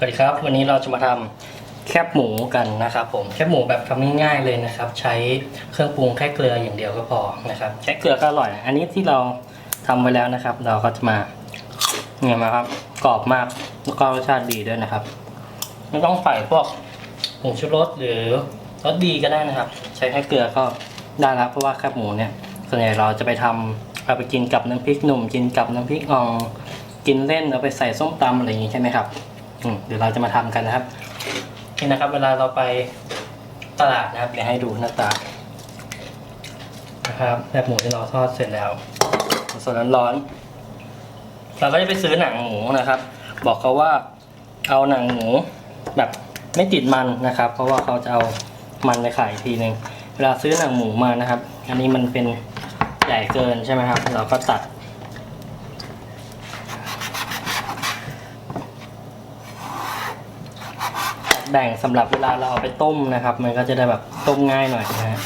สวัสดีครับ วันนี้เราจะมาทำแคบหมูกันนะครับผมแคบหมูแบบทำง่ายๆเลยนะครับ ใช้เครื่องปรุงแค่เกลืออย่างเดียวก็พอนะครับแค่เกลือก็อร่อย อันนี้ที่เราทำไว้แล้วนะครับ เราก็จะมาเนี่ยมาครับกรอบมากแล้วก็รสชาติดีด้วยนะครับ ไม่ต้องใส่พวกผงชูรสหรือรสดีก็ได้นะครับ ใช้แค่เกลือก็ได้แล้วเพราะว่าแคบหมูเนี่ยส่วนใหญ่เราจะไปทำเอาไปกินกับน้ำพริกหนุ่มกินกับน้ำพริกอ่องกินเล่นเอาไปใส่ส้มตำอะไรอย่างงี้ใช่ไหมครับ เดี๋ยวเราจะมาทำกันนะครับ นี่นะครับ เวลาเราไปตลาดนะครับเดี๋ยวให้ดูหน้าตานะครับแบบหมูที่เราทอดเสร็จแล้วสดร้อนๆเราก็จะไปซื้อหนังหมูนะครับ บอกเขาว่าเอาหนังหมูแบบไม่ติดมันนะครับ เพราะว่าเขาจะเอามันไปขายทีหนึ่งเวลาซื้อหนังหมูมานะครับ อันนี้มันเป็นใหญ่เกินใช่ไหมครับ เราก็ตัด แบ่งสำหรับเวลาเราเอาไปต้มนะครับ มันก็จะได้แบบต้มง่ายหน่อยนะฮะ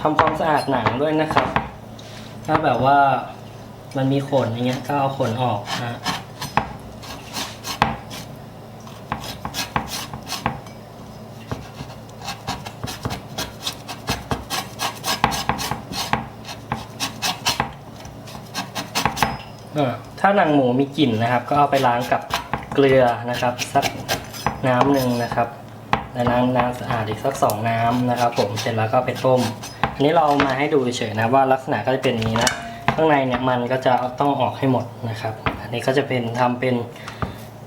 ทำความสะอาดหนังด้วยนะครับ ถ้าแบบว่ามันมีขนอย่างเงี้ยก็เอาขนออกนะ ถ้าหนังหมูมีกลิ่นนะครับ ก็เอาไปล้างกับเกลือนะครับ สักน้ำหนึ่งนะครับแล้วล้างน้ำสะอาดอีกสักสองน้ำนะครับ ผมเสร็จแล้วก็ไปต้ม อันนี้เรามาให้ดูเฉยๆนะว่าลักษณะก็จะเป็นอย่างนี้นะข้างในเนี่ยมันก็จะต้องออกให้หมดนะครับ อันนี้ก็จะเป็นทำเป็น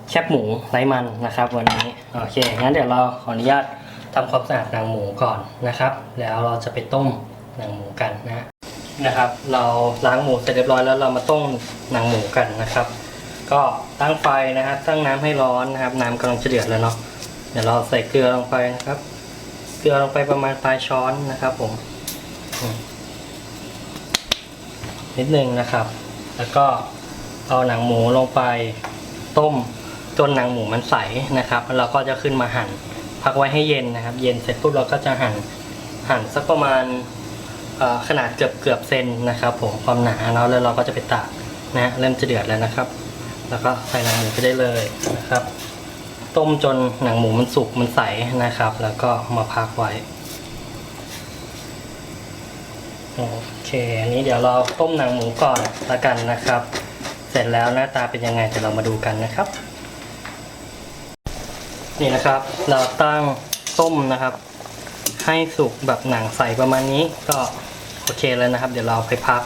แคบหมูไร้มันนะครับ วันนี้โอเคงั้นเดี๋ยวเราขออนุญาตทำความสะอาดหนังหมูก่อนนะครับ แล้วเราจะไปต้มหนังหมูกันนะ นะครับ เราล้างหมูเสร็จเรียบร้อยแล้วเรามาต้มหนังหมูกันนะครับ ก็ตั้งไฟนะครับตั้งน้ำให้ร้อนนะครับ น้ำกำลังจะเดือดแล้วเนาะเดี๋ยวเราใส่เกลือลงไปนะครับ เกลือลงไปประมาณปลายช้อนนะครับผมนิดนึงนะครับ แล้วก็เอาหนังหมูลงไปต้มจนหนังหมูมันใสนะครับแล้วเราก็จะขึ้นมาหั่น พักไว้ให้เย็นนะครับ เย็นเสร็จปุ๊บเราก็จะหั่นหั่นสักประมาณ ขนาดเกือบเกือบเซนนะครับผมความหนาเนาะแล้วเราก็จะไปตากนะเริ่มจะเดือดแล้วนะครับ แล้วก็ใส่หนังหมูไปได้เลยนะครับ ต้มจนหนังหมูมันสุกมันใสนะครับ แล้วก็มาพักไว้โอเคอันนี้เดี๋ยวเราต้มหนังหมูก่อนละกันนะครับ เสร็จแล้วหน้าตาเป็นยังไงเดี๋ยวเรามาดูกันนะครับ นี่นะครับ เราตั้งต้มนะครับ ให้สุกแบบหนังใสประมาณนี้ก็ โอเคแล้วนะครับ เดี๋ยวเราไปพัก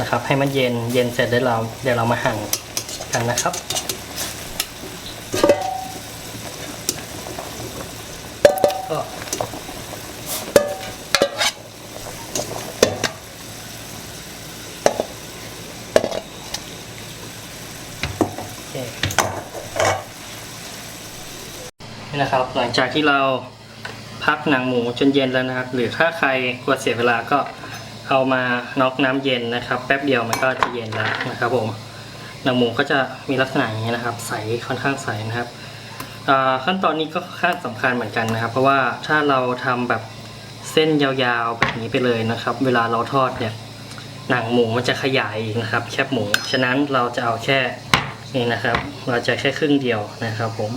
นะครับ ให้มันเย็นเย็นเสร็จได้เราเดี๋ยวเรามาหั่นกันนะครับก็เนี่นะครับ หลังจากที่เราพักหนังหมูจนเย็นแล้วนะครับ หรือถ้าใครกลัวเสียเวลาก็ เอามาน็อกน้ำเย็นนะครับ แป๊บเดียวมันก็จะเย็นแล้วนะครับผมหนังหมูก็จะมีลักษณะอย่างนี้นะครับ ใสค่อนข้างใสนะครับขั้นตอนนี้ก็ค่อนข้าสำคัญเหมือนกันนะครับ เพราะว่าถ้าเราทำแบบเส้นยาวๆแบบนี้ไปเลยนะครับ เวลาเราทอดเนี่ยหนังหมูมันจะขยายอีกนะครับ แคบหมู ฉะนั้นเราจะเอาแค่นี่นะครับ เราจะแค่ครึ่งเดียวนะครับ ผม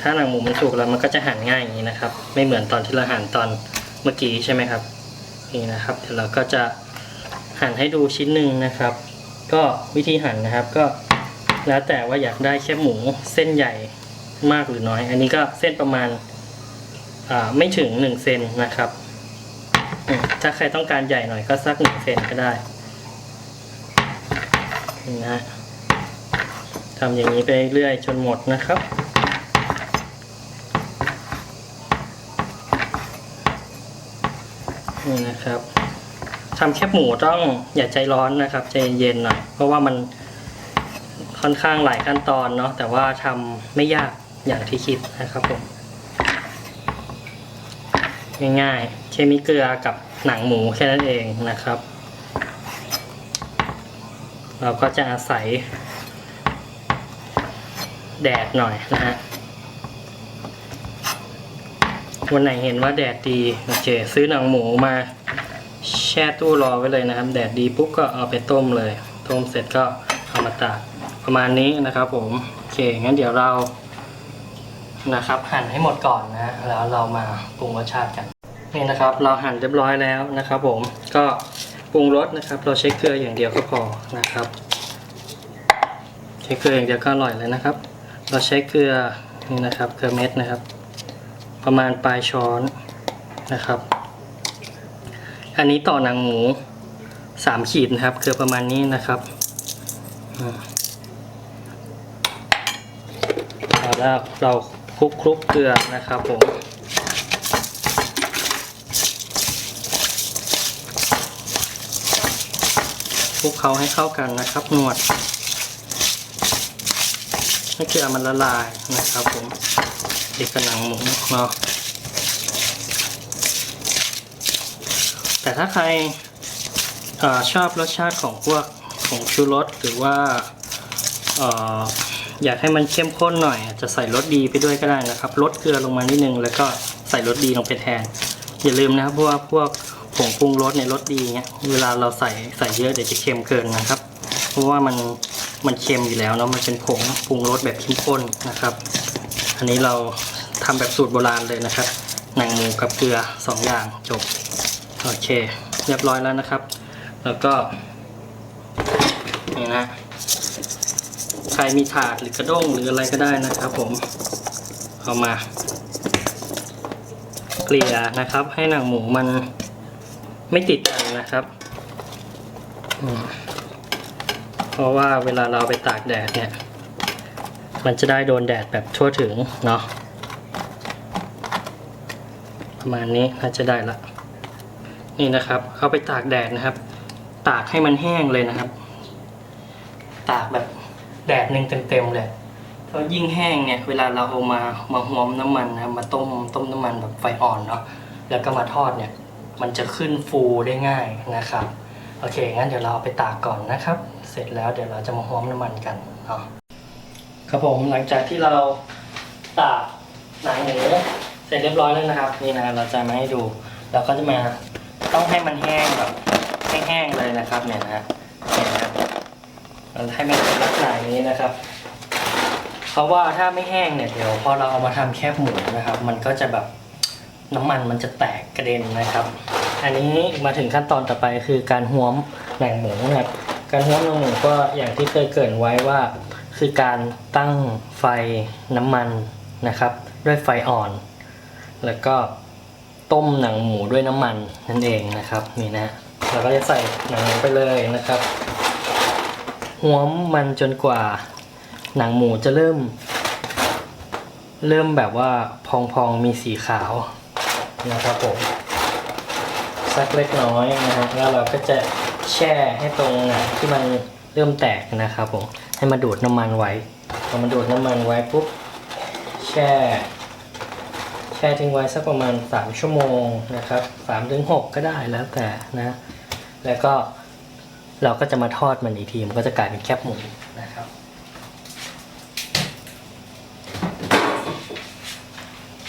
ถ้าหนังหมูมันสุกแล้วมันก็จะหั่นง่ายอย่างนี้นะครับ ไม่เหมือนตอนที่เราหั่นตอนเมื่อกี้ใช่ไหมครับ นี่นะครับ เดี๋ยวเราก็จะหั่นให้ดูชิ้นหนึ่งนะครับ ก็วิธีหั่นนะครับก็แล้วแต่ว่าอยากได้แค่หมูเส้นใหญ่มากหรือน้อย อันนี้ก็เส้นประมาณไม่ถึงหนึ่งเซนนะครับ ถ้าใครต้องการใหญ่หน่อยก็สักหนึ่งเซนก็ได้นี่นะทำอย่างนี้ไปเรื่อยจนหมดนะครับ นี่นะครับทำแคบหมูต้องอย่าใจร้อนนะครับ ใจเย็นๆหน่อยเพราะว่ามันค่อนข้างหลายขั้นตอนเนาะแต่ว่าทำไม่ยากอย่างที่คิดนะครับผมง่ายๆแค่มีเกลือกับหนังหมูแค่นั้นเองนะครับ เราก็จะอาศัยแดดหน่อยนะฮะ วันไหนเห็นว่าแดดดีโอเค ซื้อหนังหมูมาแช่ตู้รอไว้เลยนะครับ แดดดีปุ๊บก็เอาไปต้มเลย ต้มเสร็จก็เอามาตากประมาณนี้นะครับ ผมโอเคงั้นเดี๋ยวเรานะครับ หั่นให้หมดก่อนนะแล้วเรามาปรุงรสชาติกันนี่นะครับ เราหั่นเรียบร้อยแล้วนะครับ ผมก็ปรุงรสนะครับ เราใช้เกลืออย่างเดียวก็พอนะครับ ใช้เกลืออย่างเดียวก็อร่อยเลยนะครับ เราใช้เกลือนี่นะครับเกลือเม็ดนะครับ ประมาณปลายช้อนนะครับ อันนี้ต่อหนังหมูสามขีดนะครับเกลือประมาณนี้นะครับเอาแล้วเราคลุกคลุกเกลือนะครับผมคลุกเคล้าให้เข้ากันนะครับนวดให้เกลือมันละลายนะครับผม ติดกับหนังหมูเนาะแต่ถ้าใครอชอบรสชาติของพวกของชูรสหรือว่าออยากให้มันเข้มข้นหน่อย จะใส่รสดีไปด้วยก็ได้นะครับลดเกลือลงมานิดนึง แล้วก็ใส่รสดีลงไปแทน อย่าลืมนะครับเพราะว่าพวกผงปรุงรสเนี่ยรสดีเนี่ยเวลาเราใส่ใส่เยอะเดี๋ยวจะเค็มเกินนะครับ เพราะว่ามันมันเค็มอยู่แล้วเนาะมันเป็นผงปรุงรสแบบเข้มข้นนะครับ อันนี้เราทำแบบสูตรโบราณเลยนะครับ หนังหมูกับเกลือสองอย่างจบ โอเค เรียบร้อยแล้วนะครับ แล้วก็นี่นะใครมีถาดหรือกระด้งหรืออะไรก็ได้นะครับผมเอามาเกลี่ยนะครับ ให้หนังหมูมันไม่ติดกันนะครับ เพราะว่าเวลาเราไปตากแดดเนี่ย มันจะได้โดนแดดแบบทั่วถึงเนาะประมาณนี้น่าจะได้ละนี่นะครับเอาไปตากแดดนะครับ ตากให้มันแห้งเลยนะครับ ตากแบบแดดหนึ่งเต็มๆเลยเพราะยิ่งแห้งเนี่ยเวลาเราเอามามาหวมน้ำมันนะมาต้มต้มน้ำมันแบบไฟอ่อนเนาะแล้วก็มาทอดเนี่ย มันจะขึ้นฟูได้ง่ายนะครับโอเคงั้นเดี๋ยวเราเอาไปตากก่อนนะครับ เสร็จแล้วเดี๋ยวเราจะมาหวมน้ำมันกันเนาะ ครับผมหลังจากที่เราตากหนังหมูเสร็จเรียบร้อยแล้วนะครับ นี่นะเราจะมาให้ดู เราก็จะมาต้องให้มันแห้งแบบแห้งๆเลยนะครับเนี่ยนะเนี่ยนะเราให้มันเป็นลักษณะอย่างนี้นะครับ เพราะว่าถ้าไม่แห้งเนี่ยเดี๋ยวพอเราเอามาทำแคบหมูนะครับ มันก็จะแบบน้ำมันมันจะแตกกระเด็นนะครับ อันนี้มาถึงขั้นตอนต่อไปคือการห้วมหนังหมูนะครับการห้วมหนังหมูก็อย่างที่เคยเกริ่นไว้ว่า คือการตั้งไฟน้ำมันนะครับ ด้วยไฟอ่อน แล้วก็ต้มหนังหมูด้วยน้ำมันนั่นเองนะครับนี่นะเราก็จะใส่หนังหมูไปเลยนะครับห้วมมันจนกว่าหนังหมูจะเริ่ม เริ่มแบบว่าพองๆมีสีขาวนะครับผมสักเล็กน้อยนะฮะแล้วเราก็จะแช่ให้ตรงหนังที่มัน เริ่มแตกนะครับผมให้มาดูดน้ำมันไว้พอมันดูดน้ำมันไว้ปุ๊บแช่แช่ทิ้งไว้สักประมาณ 3 ชั่วโมงนะครับ3ถึง6ก็ได้แล้วแต่นะ แล้วก็เราก็จะมาทอดมันอีกทีมันก็จะกลายเป็นแคบหมูนะครับ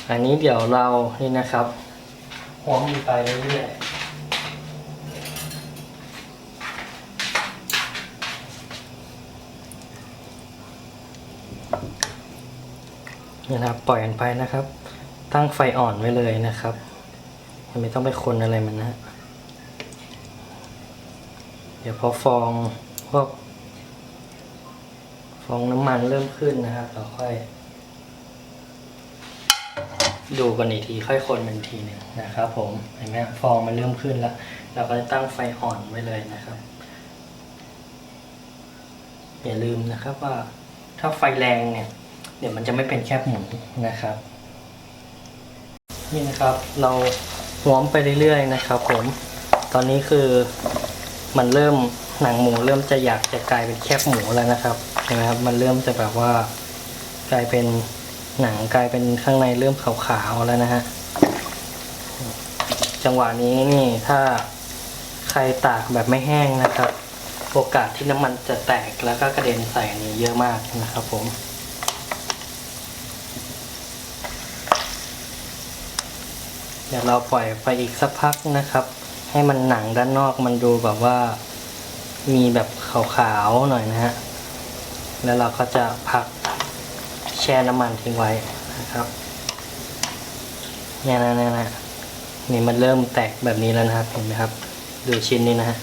อันนี้เดี๋ยวเรานี่นะครับหอมมีไปเรื่อยๆ นะครับปล่อยมันไปนะครับ ตั้งไฟอ่อนไว้เลยนะครับไม่ต้องไปคนอะไรมันนะ เดี๋ยวพอฟองพวกฟองน้ำมันเริ่มขึ้นนะครับเราค่อยดูกันอีกทีค่อยคนมันทีหนึ่งนะครับ ผมเห็นไหมฟองมันเริ่มขึ้นแล้ว เราก็จะตั้งไฟอ่อนไว้เลยนะครับ อย่าลืมนะครับว่าถ้าไฟแรงเนี่ย เดี๋ยวมันจะไม่เป็นแคบหมูนะครับ นี่นะครับเราห้วมไปเรื่อยๆนะครับ ผม ตอนนี้คือมันเริ่มหนังหมูเริ่มจะอยากจะกลายเป็นแคบหมูแล้วนะครับเห็นไหมครับมันเริ่มจะแบบว่ากลายเป็นหนังกลายเป็นข้างในเริ่มขาวๆแล้วนะฮะจังหวะนี้นี่ถ้าใครตากแบบไม่แห้งนะครับ โอกาสที่น้ำมันจะแตกแล้วก็กระเด็นใส่นี่เยอะมากนะครับผม เดี๋ยวเราปล่อยไปอีกสักพักนะครับ ให้มันหนังด้านนอกมันดูแบบว่ามีแบบขาวๆหน่อยนะฮะ แล้วเราก็จะพักแช่น้ำมันทิ้งไว้นะครับ เนี่ยนะเนี่ยนะนี่มันเริ่มแตกแบบนี้แล้วนะครับเห็นไหมครับ ดูชิ้นนี้นะฮะ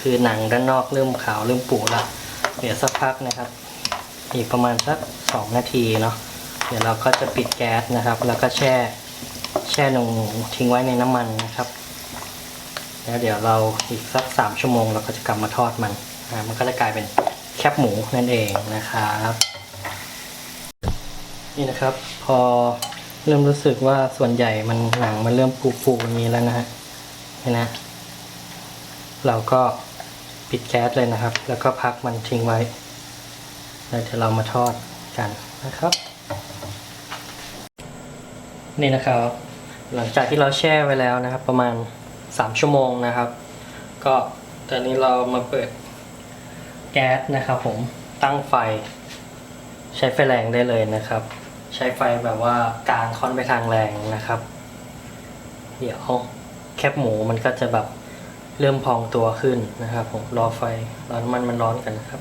คือหนังด้านนอกเริ่มขาวเริ่มปูแล้วเดี๋ยวสักพักนะครับ อีกประมาณสักสองนาทีเนาะ เดี๋ยวเราก็จะปิดแก๊สนะครับ แล้วก็แช่ แช่นงหมูทิ้งไว้ในน้ำมันนะครับ แล้วเดี๋ยวเราอีกสักสามชั่วโมงเราก็จะกลับมาทอดมันอ่ามันก็จะกลายเป็นแคบหมูนั่นเองนะครับนี่นะครับ พอเริ่มรู้สึกว่าส่วนใหญ่มันหนังมันเริ่มปูๆอย่างนี้แล้วนะฮะนี่นะ เราก็ปิดแก๊สเลยนะครับ แล้วก็พักมันทิ้งไว้แล้วเดี๋ยวเรามาทอดกันนะครับ นี่นะครับ หลังจากที่เราแช่ไว้แล้วนะครับ ประมาณ 3 ชั่วโมงนะครับ ก็ตอนนี้เรามาเปิดแก๊สนะครับผมตั้งไฟ ใช้ไฟแรงได้เลยนะครับ ใช้ไฟแบบว่ากลางค่อนไปทางแรงนะครับ เดี๋ยวแคบหมูมันก็จะแบบเริ่มพองตัวขึ้นนะครับผมรอไฟรอน้ำมันมันร้อนกันนะครับ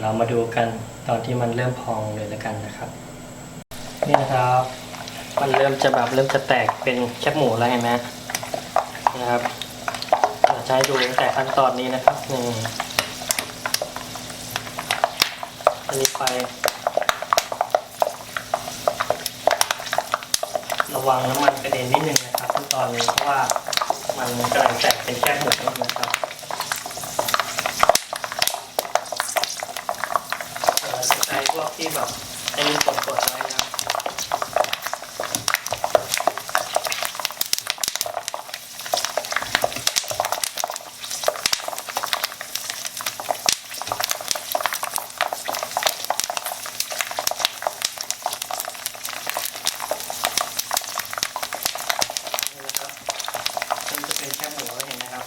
ยวเรามาดูกันตอนที่มันเริ่มพองเลยแล้วกันนะครับ นี่นะครับ มันเริ่มจะแบบเริ่มจะแตกเป็นแคบหมูแล้วเห็นไหมนะครับเราจะให้ดูตั้งแต่ขั้นตอนนี้นะครับนี่อันนี้ไฟระวังน้ำมันกระเด็นนิดนึงนะครับขั้นตอนนี้เพราะว่ามันกำลังแตกเป็นแคบหมูนะครับ เราจะใช้พวก ที่แบบไอ้นี่กดๆไว้นะครับนี่นะครับมันจะเป็นแค่หมูเห็นไหมครับ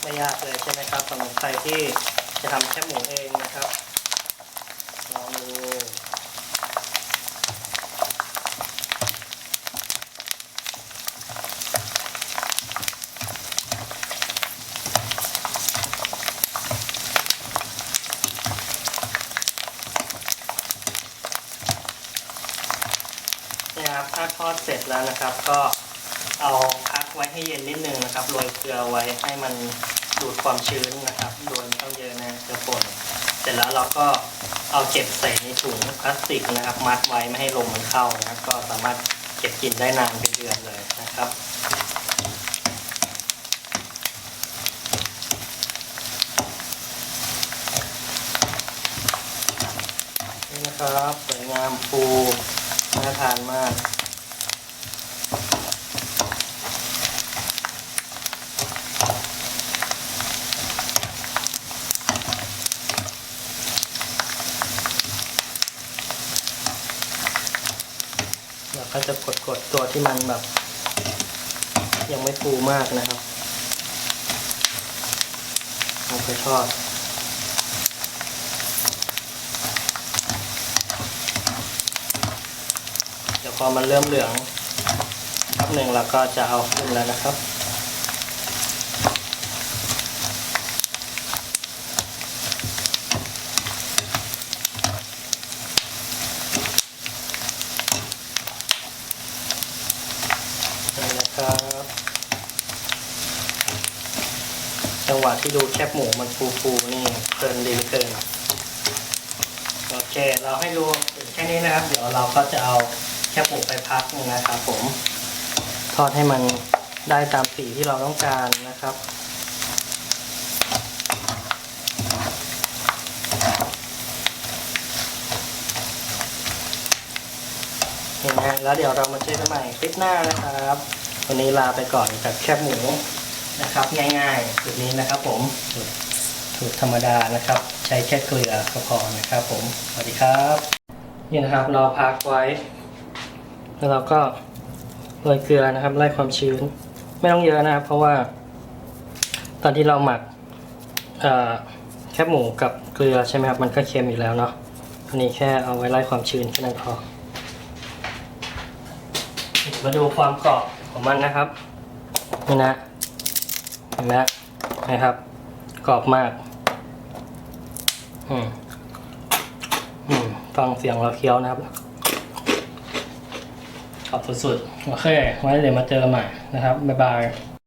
ไม่ยากเลยใช่ไหมครับสำหรับใครที่จะทำแค่หมูเองนะครับลองดูนี่ครับถ้าทอดเสร็จแล้วนะครับ ก็เอาพักไว้ให้เย็นนิดนึงนะครับโรยเกลือไว้ให้มัน ดูดความชื้นนะครับ โดยไม่ต้องเยอะนะเกลือป่นเสร็จแล้วเราก็เอาเก็บใส่ในถุงพลาสติกนะครับ มัดไว้ไม่ให้ลมมันเข้านะครับ ก็สามารถเก็บกินได้นานเป็นเดือนเลยนะครับนี่นะครับสวยงามฟูน่าทานมาก ก็จะกดกดๆตัวที่มันแบบ ยังไม่ฟูมากนะครับผมก็ชอบเดี๋ยวพอมันเริ่มเหลืองครับหนึ่งเราก็จะเอาขึ้นแล้วนะครับ นี่นะครับ จังหวะ ที่ดูแคบหมูมันฟูๆนี่เพลินดีเกินโอเค เราให้ดูถึงแค่นี้นะครับ เดี๋ยวเราก็จะเอาแคบหมูไปพักนะครับผม ทอดให้มันได้ตามสีที่เราต้องการนะครับเห็นไหมแล้วเดี๋ยวเรามาเจอกันใหม่คลิปหน้านะครับ วันนี้ลาไปก่อนกับแคบหมู นะครับ ง่ายๆแบบนี้นะครับ ผมสูตรธรรมดานะครับ ใช้แค่เกลือก็พอนะครับ ผมสวัสดีครับนี่นะครับเราพักไว้ แล้วเราก็โรยเกลือนะครับไล่ความชื้น ไม่ต้องเยอะนะครับ เพราะว่า ตอนที่เราหมักแคบหมูกับเกลือใช่ไหมครับ มันก็เค็มอยู่แล้วเนาะอันนี้แค่เอาไว้ไล่ความชื้นแค่นั้นพอมาดูความกรอบของมันนะครับนี่นะ ห็นไหมนะครับกรอบมาก อืมอืมฟังเสียงเราเคี้ยวนะครับขอบสุดๆ โอเคไว้เดี๋ยวมาเจอกันใหม่นะครับ บ๊ายบาย